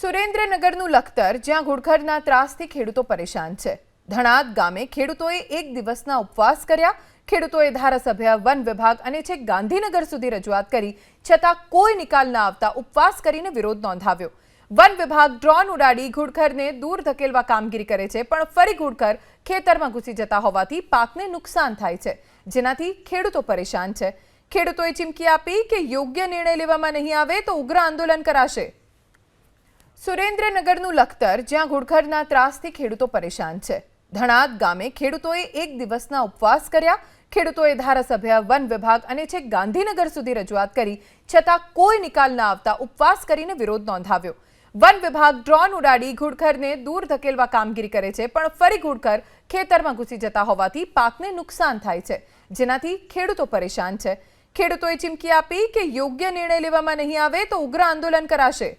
સુરેન્દ્રનગરનું લખતર, જ્યાં ઘુડખરના ત્રાસથી ખેડૂતો પરેશાન છે. ધણાદ ગામે ખેડૂતોએ એક દિવસના ઉપવાસ કર્યા. ખેડૂતોએ ધારાસભ્ય, વન વિભાગ અને છેક ગાંધીનગર સુધી રજૂઆત કરી. છતાં કોઈ નિકાલ ન આવતા ઉપવાસ કરીને વિરોધ નોંધાવ્યો. વન વિભાગ ડ્રોન ઉડાડી ઘુડખરને દૂર ધકેલવા કામગીરી કરે છે, પણ ફરી ઘુડખર ખેતરમાં ઘૂસી જતા હોવાથી પાકને નુકસાન થાય છે, જેનાથી ખેડૂતો પરેશાન છે. ખેડૂતોએ ચીમકી આપી કે યોગ્ય નિર્ણય લેવામાં નહીં આવે તો ઉગ્ર આંદોલન કરાશે. સુરેન્દ્રનગરનું લખતર, જ્યાં ઘુડખરના ત્રાસથી ખેડૂતો પરેશાન છે. ધણાદ ગામે ખેડૂતોએ એક દિવસના ઉપવાસ કર્યા. ખેડૂતોએ ધારાસભ્ય, વન વિભાગ અને છેક ગાંધીનગર સુધી રજૂઆત કરી. છતાં કોઈ નિકાલ ન આવતા ઉપવાસ કરીને વિરોધ નોંધાવ્યો. વન વિભાગ ડ્રોન ઉડાડી ઘુડખરને દૂર ધકેલવા કામગીરી કરે છે, પણ ફરી ઘુડખર ખેતરમાં ઘૂસી જતા હોવાથી પાકને નુકસાન થાય છે, જેનાથી ખેડૂતો પરેશાન છે. ખેડૂતોએ ચીમકી આપી કે યોગ્ય નિર્ણય લેવામાં નહીં આવે તો ઉગ્ર આંદોલન કરાશે.